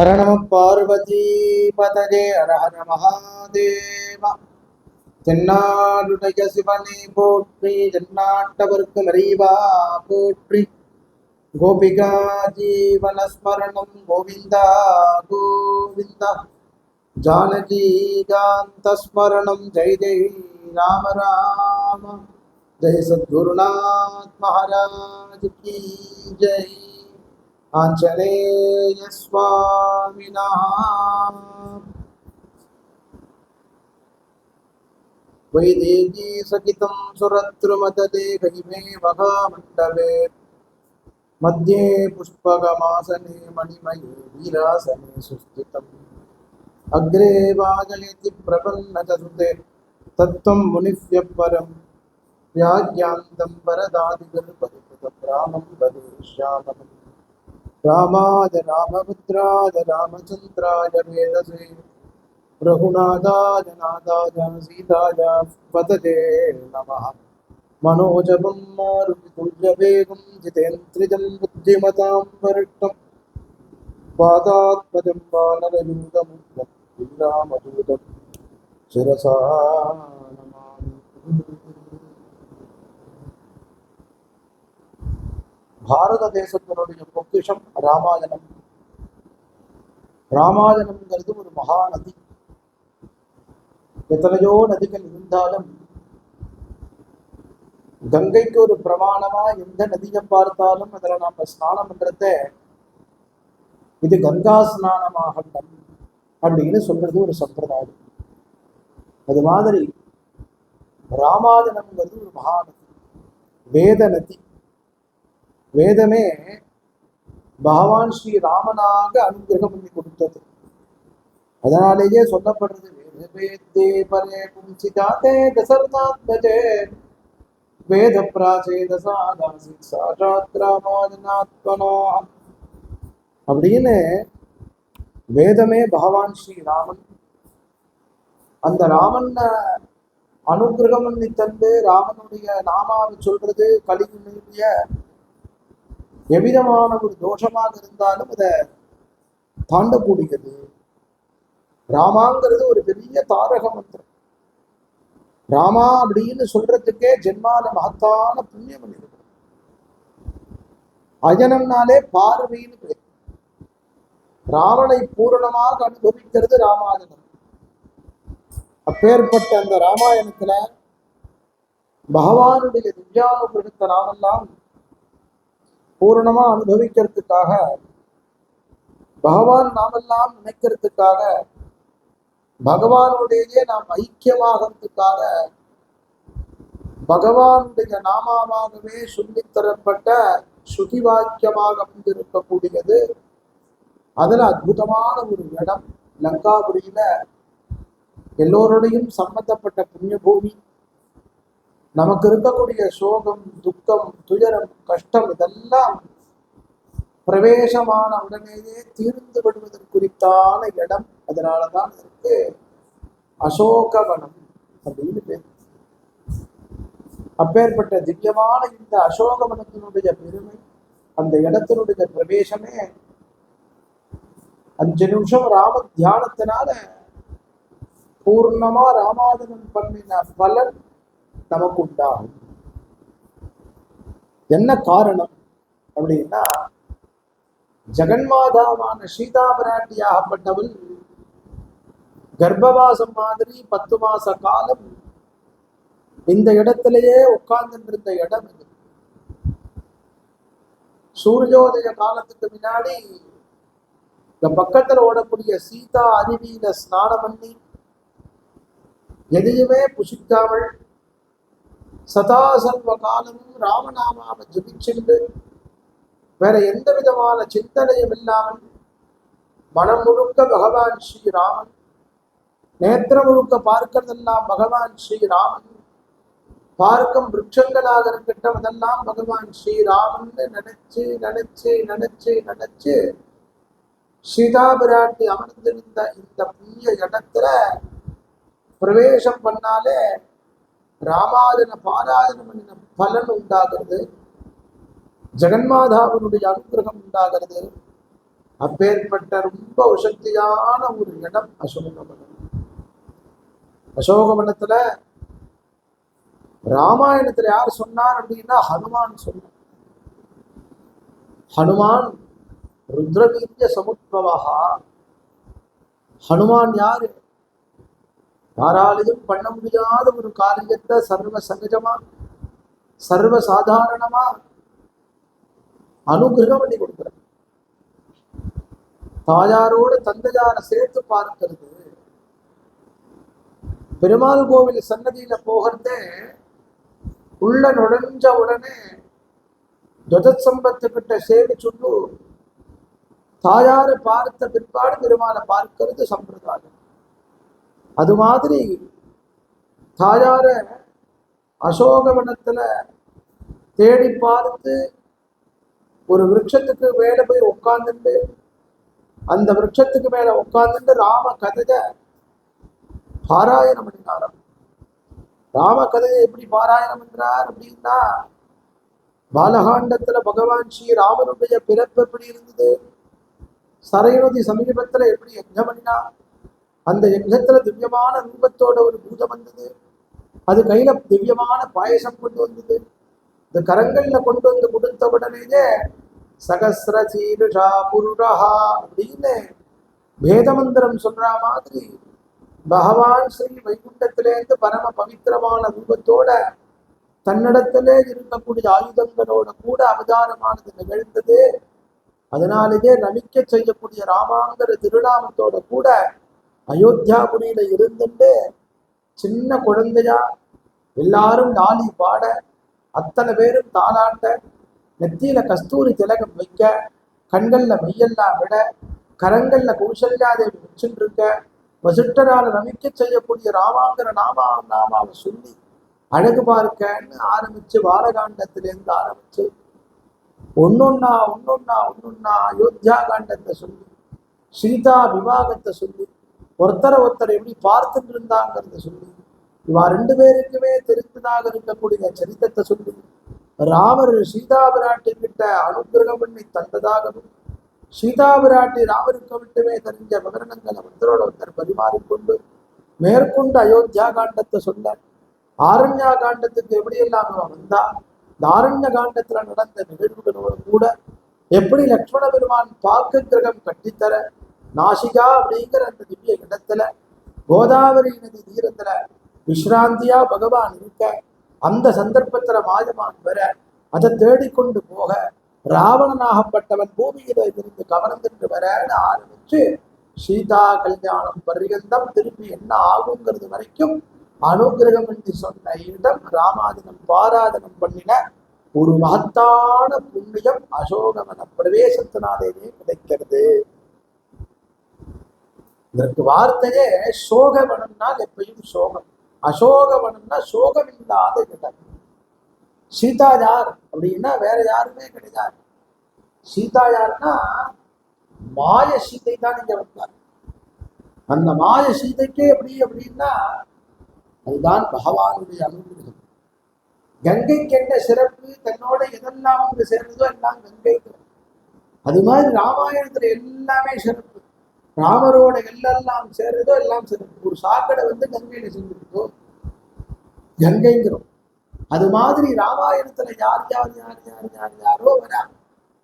ஹர நம பார்வதி பதரே ஹர ஹர மகாதேவ. தென்னாடுடைய சிவனை போற்றி தென்னாட்டவர்க்கு மறைவா போற்றி. கோபிகா ஜீவனஸ்மரணம் கோவிந்தா கோவிந்தா. ஜானகி காந்தஸ்மரணம் ஜெய் ஜெய் ராம ராம. ஜெய் சத்குருநாத் மகாராஜ் கி ஜெய். स्वामिनः वैदेही सकितं सुरद्रुमतले गहिमे महामण्डपे मध्ये पुष्पगमासने मणिमये वीरासने सुस्थितम् अग्रे वाजयति प्रपन्नचसुते तत्त्वं मुनिभ्यः परं व्याज्ञान्तं परदादिगुरुपरिकृतप्रामं वदिष्यामम् रामाय रामभद्राय रामचन्द्राय वेदसे रघुनादाय नादाय सीताय पदजे नमः। मनोजपं मारुतितुल्यवेगं जितेन्द्रियं बुद्धिमतां वरिष्ठं। पादात्मजं वानरयूतमुद्रं शिरसा नमामि। பாரத தேசத்தினுடைய பொக்கிஷம் ராமாயணம். ராமாயணம்ங்கிறது ஒரு மகாநதி. எத்தனையோ நதிகள் இருந்தாலும் கங்கைக்கு ஒரு பிரமாணமா எந்த நதியை பார்த்தாலும் அதுல நாம ஸ்நானம் பண்றத இது கங்கா ஸ்நானமாகட்டும் அப்படின்னு சொல்றது ஒரு சம்பிரதாயம். அது மாதிரி ராமாயணம்ங்கிறது ஒரு மகாநதி வேத நதி. வேதமே பகவான் ஸ்ரீ ராமனாக அனுகிரகம் பண்ணி கொடுத்தது. அதனாலேயே சொல்லப்படுறது வேத வேத்தே பரே பும்சிதாதே தசரதாத்மஜே வேத பிராச்சேத சாதாசி சாட்சாத் அப்படின்னு வேதமே பகவான் ஸ்ரீ ராமன் அந்த ராமன் அனுகிரகம் பண்ணி தந்து ராமனுடைய நாமாவை சொல்றது கலியுடைய எவ்விதமான ஒரு தோஷமாக இருந்தாலும் அதை தாண்டக்கூடியது ராமாங்கிறது ஒரு பெரிய தாரக மந்திரம். ராமா அப்படின்னு சொல்றதுக்கே ஜென்மால மகத்தான புண்ணியம் பண்ணிருக்கு அஜனம்னாலே பார்வைன்னு பேர். ராவணை பூரணமாக அனுபவிக்கிறது ராமாயணம். அப்பேற்பட்ட அந்த ராமாயணத்துல பகவானுடைய திவ்யானுகிரகத்தை நாமெல்லாம் பூரணமா அனுபவிக்கிறதுக்காக பகவான் நாமெல்லாம் நினைக்கிறதுக்காக பகவானுடையே நாம் ஐக்கியமாகிறதுக்காக பகவானுடைய நாமாவாகவே சொல்லித்தரப்பட்ட ஸ்ருதி வாக்கியமாக அமைந்திருக்கக்கூடியது அதுல அற்புதமான ஒரு இடம் லங்காபுரியில எல்லோருடையும் சம்பந்தப்பட்ட புண்ணிய பூமி நமக்கு இருக்கக்கூடிய சோகம் துக்கம் துயரம் கஷ்டம் இதெல்லாம் பிரவேசமான உடனேயே தீர்ந்து விடுவதற்குறித்தான இடம் அதனாலதான் இருக்கு அசோகவனம் அப்படின்னு பேர். அப்பேற்பட்ட திவ்யமான இந்த அசோகவனத்தினுடைய பெருமை அந்த இடத்தினுடைய பிரவேசமே அஞ்சு நிமிஷம் ராம தியானத்தினால பூர்ணமா ராமாயணம் பண்ணின பலன் நமக்கு உண்டாகும் என்ன காரணம் அப்படின்னா ஜெகன்மாதாவான சீதா பிராட்டியாகப்பட்டவள் கர்ப்பவாசம் மாதிரி பத்து மாச காலம் இந்த இடத்திலேயே உட்கார்ந்துருந்த இடம் இது. சூரியோதய காலத்துக்கு முன்னாடி இந்த பக்கத்துல ஓடக்கூடிய சீதா அருவியில ஸ்நானம் பண்ணி எதையுமே புசிக்காமல் சதாசர்வ காலமும் ராமநாமாவை ஜபிச்சுண்டு வேற எந்த விதமான சிந்தனையும் இல்லாமல் மனம் முழுக்க பகவான் ஸ்ரீராமன் நேத்திரம் முழுக்க பார்க்கிறதெல்லாம் பகவான் ஸ்ரீராமன் பார்க்கும் விருட்சங்களாக இருக்கட்டும் அதெல்லாம் பகவான் ஸ்ரீராமன் நினைச்சு நினைச்சு நினைச்சு நினைச்சு சீதா பிராட்டி அமர்ந்திருந்த இந்த புண்ணிய இடத்துல பிரவேசம் பண்ணாலே ராமாயண பாராயணம் பண்ணின பலன் உண்டாகிறது. ஜெகன்மாதாவினுடைய அனுகிரகம் உண்டாகிறது. அப்பேற்பட்ட ரொம்ப உசக்தியான ஒரு இடம் அசோகவனம். அசோகவனத்துல ராமாயணத்துல யார் சொன்னார் அப்படின்னா ஹனுமான் சொன்னார். ஹனுமான் ருத்ரவீரிய சமுத்பவா ஹனுமான் யாரு? யாராலையும் பண்ண முடியாத ஒரு காரியத்தை சர்வ சகஜமா சர்வ சாதாரணமா அனுகிரகம் பண்ணி கொடுக்கிறார் தாயாரோடு தந்தையார சேர்த்து பார்க்கிறது. பெருமாள் கோவில் சன்னதியில போகிறதே உள்ள நுழைஞ்ச உடனே துவஜத் சம்பத்து சேவை சொல்லு தாயாரை பார்த்த பிற்பாடு பெருமாளை பார்க்கிறது சம்பிரதாயம். அது மாதிரி தாயார அசோகவனத்தில் தேடி பார்த்து ஒரு விருட்சத்துக்கு மேலே போய் உட்காந்துட்டு அந்த விரட்சத்துக்கு மேலே உட்காந்துட்டு ராம கதைய பாராயணம் பண்ணினாராம். ராம கதையை எப்படி பாராயணம் என்றார் அப்படின்னா பாலகாண்டத்துல பகவான் ஸ்ரீ ராமனுடைய பிறப்பு எப்படி இருந்தது சரையுனதி சமீபத்துல எப்படி யஜ்ஞம் பண்ணினா அந்த யஜ்ஞத்துல திவ்யமான ரூபத்தோட ஒரு பூஜை வந்தது. அது கையில திவ்யமான பாயசம் கொண்டு வந்தது. இந்த கரங்கள்ல கொண்டு வந்து கொடுத்த உடனேயே சகசிர சீருஷா புருஷா அப்படின்னு வேதமந்திரம் சொல்ற மாதிரி பகவான் ஸ்ரீ வைகுண்டத்திலேருந்து பரம பவித்திரமான ரூபத்தோட தன்னிடத்திலே இருக்கக்கூடிய ஆயுதங்களோட கூட அவதாரமானது நிகழ்ந்தது. அதனாலேயே நமிக்க செய்யக்கூடிய ராமாங்கிற திருநாமத்தோட கூட அயோத்தியாபுரியில இருந்துட்டு சின்ன குழந்தையா எல்லாரும் நாளி பாட அத்தனை பேரும் தாளாட்ட நெத்தியில கஸ்தூரி திலகம் வைக்க கண்கள்ல மெய்யெல்லாம் விட கரங்கள்ல கௌசல்யாதேவி வச்சுட்டு இருக்க வசிட்டரால நமிக்க செய்யக்கூடிய ராமாங்கிற நாமா நாமாவை சொல்லி அழகு பார்க்கன்னு ஆரம்பிச்சு வாரகாண்டத்திலேருந்து ஆரம்பிச்சு ஒன்னொன்னா ஒன்னொன்னா ஒன்னொன்னா அயோத்தியா காண்டத்தை சொல்லி சீதா விவாகத்தை சொல்லி ஒருத்தரை ஒருத்தர் எப்படி பார்த்துட்டு இருந்தாங்கிறத சொல்லி. இவா ரெண்டு பேருக்குமே தெரிந்ததாக இருக்கக்கூடிய சரித்திரத்தை சொல்லி. ராமர் சீதா பிராட்டி கிட்ட அனுகிரகம் பண்ணி தந்ததாகவும் சீதா பிராட்டி ராமருக்கு மட்டுமே தெரிஞ்ச விவரணங்களை ஒருத்தரோட ஒருத்தர் பரிமாறிக்கொண்டு மேற்கொண்டு அயோத்தியா காண்டத்தை சொல்ல ஆரண்யா காண்டத்துக்கு எப்படியெல்லாம் அவன் வந்தா இந்த ஆரண்ய காண்டத்துல நடந்த நிகழ்வுகளோடு கூட எப்படி லக்ஷ்மண பெருமான் பார்க்க கிரகம் கட்டித்தர நாசிகா அப்படிங்கிற அந்த திவ்ய இடத்துல கோதாவரி நதி தீரத்துல விஸ்ராந்தியா பகவான் இருக்க அந்த சந்தர்ப்பத்துல மாயமான் வர அதை தேடிக்கொண்டு போக ராவணனாகப்பட்டவன் பூமியில இருந்து கவர்ந்துட்டு வரன்னு ஆரம்பிச்சு சீதா கல்யாணம் பரியந்தம் திருப்பி என்ன ஆகுங்கிறது வரைக்கும் அனுகிரகம் என்று சொன்ன இடம் ராமாதினம் பாராதனம் பண்ணின ஒரு மகத்தான புண்ணியம் அசோகவன பிரவேசத்தினாலேயே கிடைக்கிறது. இதற்கு வார்த்தையே சோகவனம்னால் எப்பயும் சோகம். அசோகவனம்னா சோகம் இல்லாத இடம் சீதா யார் அப்படின்னா வேற யாருமே கிடையாது. சீதா யாருன்னா மாய சீதை தான் இங்க வந்தார். அந்த மாய சீதைக்கே எப்படி அப்படின்னா அதுதான் பகவானுடைய அனுகிரகம். கங்கைக்கு என்ன சிறப்பு? தன்னோட எதெல்லாம் வந்து சேர்ந்ததோ எல்லாம் கங்கைக்கு. அது மாதிரி ராமாயணத்துல எல்லாமே சிறப்பு. ராமரோட எல்லாம் சேருதோ எல்லாம் சிறப்பு ஒரு சாக்கடை வந்து கங்கையில சேர்ந்துருக்கோ? கங்கைங்கிறோம். அது மாதிரி ராமாயணத்துல யார் யார் யார் யார் யார் யாரோ வரா.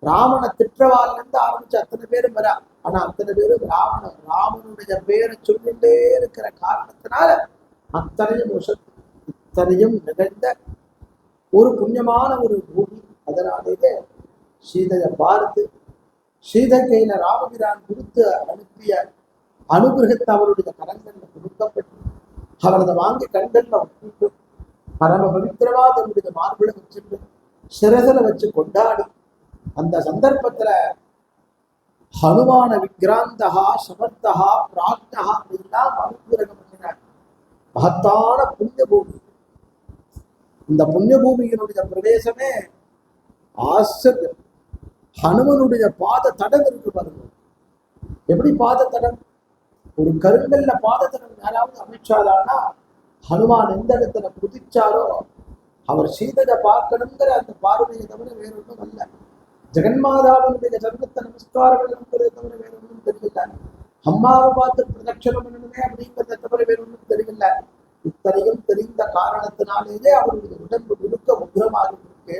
ராமனை திட்டவாள்ல இருந்து ஆரம்பிச்சு அத்தனை பேரும் வரா. ஆனா அத்தனை பேரும் ராவணன் ராமனுடைய பேரை சொல்லிட்டே இருக்கிற காரணத்தினால அத்தனையும் இத்தனையும் நிகழ்ந்த ஒரு புண்ணியமான ஒரு பூமி. அதனாலேயே சீதையை பார்த்து சீதை ராமபிரான் கொடுத்து அனுப்பிய அனுகிரகத்தை அவருடைய கரங்கள்ல கொடுக்கப்பட்டு அவரது வாங்கி கண்கள்ல ஒப்பிட்டு பரம பவித்திரமா தன்னுடைய மார்பில வச்சுட்டு சிறசல வச்சு கொண்டாடி அந்த சந்தர்ப்பத்துல ஹனுமான விக்ராந்தகா சமர்த்தகா பிராக்தகா எல்லாம் அனுகிரகம் பண்ணினார். மகத்தான புண்ணிய பூமி இந்த புண்ணிய பூமியினுடைய பிரவேசமே ஆச்சரியம் ஹனுமனுடைய பாத தடம் இருக்கு பாருங்க. எப்படி பாத தடம்? ஒரு கருங்கல்ல பாத தடம் யாராவது அமைச்சாதானா ஹனுமான் எந்த இடத்துல குதிச்சாரோ அவர் சீதையை பார்க்கணுங்கிற அந்த பார்வையை தவிர வேற ஒன்றும் அல்ல ஜெகன்மாதாவினுடைய சர்வத்தை நமஸ்காரம் பண்ணணுங்கிறத தவிர வேற ஒன்றும் தெரியல அம்மாவை பார்த்து பிரதட்சணம் பண்ணணுமே அப்படிங்கிறத தவிர வேற ஒன்றும் தெரியல இத்தனையும் தெரிந்த காரணத்தினாலேயே அவருடைய உடம்பு முழுக்க உக்ரமாக இருக்கு.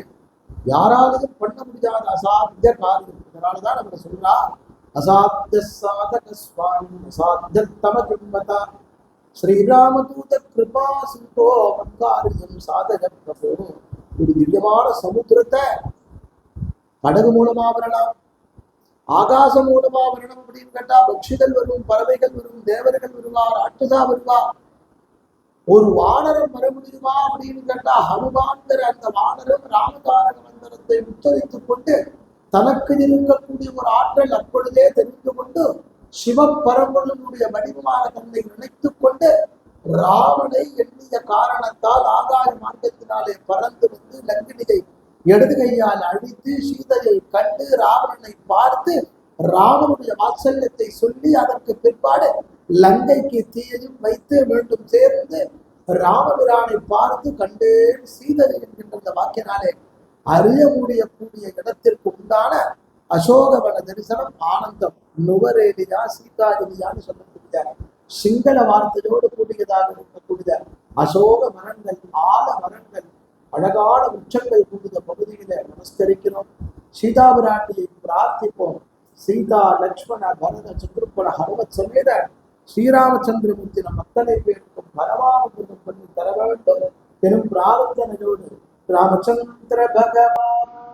யாராலையும் பண்ண அசாத்திய காரியம். இதனாலதான் நம்ம சொல்றா அசாத்திய சாதக சுவாமி அசாத்தியத்தம தம கிம்பதா ஸ்ரீராமதூத கிருபா சிந்தோ மங்காரியம் சாதக பிரபு. ஒரு திவ்யமான சமுத்திரத்தை படகு மூலமா வரலாம் ஆகாசம் மூலமா வரணும் அப்படின்னு கேட்டா பக்ஷிகள் வரும் பறவைகள் வரும் தேவர்கள் வருவா ராட்சசா வருவா ஒரு வானரம் வர முடியுமா அப்படின்னு கேட்டா ஹனுமான்கிற அந்த வானரம் ராமதாரக மந்திரத்தை உத்தரித்துக் கொண்டு தனக்கு இருக்கக்கூடிய ஒரு ஆற்றல் அப்பொழுதே தெரிந்து கொண்டு சிவபரம்பொருளுடைய வடிவமான தன்னை நினைத்துக் கொண்டு ராவனை எண்ணிய காரணத்தால் ஆகாய மார்க்கத்தினாலே பறந்து வந்து லங்கினியை இடது கையால் அழித்து சீதையை கண்டு ராவணனை பார்த்து ராவனுடைய வாத்சல்யத்தை சொல்லி அதற்கு பிற்பாடு லங்கைக்கு தீயையும் வைத்து மீண்டும் சேர்ந்து ராமபிரானை பார்த்து கண்டேன் சீதை என்கின்ற அந்த வாக்கினாலே அறிய முடியக்கூடிய இடத்திற்கு உண்டான அசோகவன தரிசனம் ஆனந்தம். நுவரேலியா சீதாதேவியான்னு சொல்லக்கூடிய சிங்கள வார்த்தையோடு கூடியதாக இருக்கக்கூடிய அசோக மரங்கள் ஆல மரங்கள் அழகான உச்சங்கள் கூடிய பகுதியில நமஸ்கரிக்கிறோம். சீதாபிராட்டியை பிரார்த்திப்போம். சீதா லக்ஷ்மண பரத சத்ருப்பண ஹனுமத் சமேத ஸ்ரீராமச்சந்திரமூர்த்தி நம் அத்தனை பேருக்கும் பரவானுகிரகம் பண்ணி தர வேண்டும். பெரும் பிரார்த்தனையோடு ராமச்சந்திர பகவான்.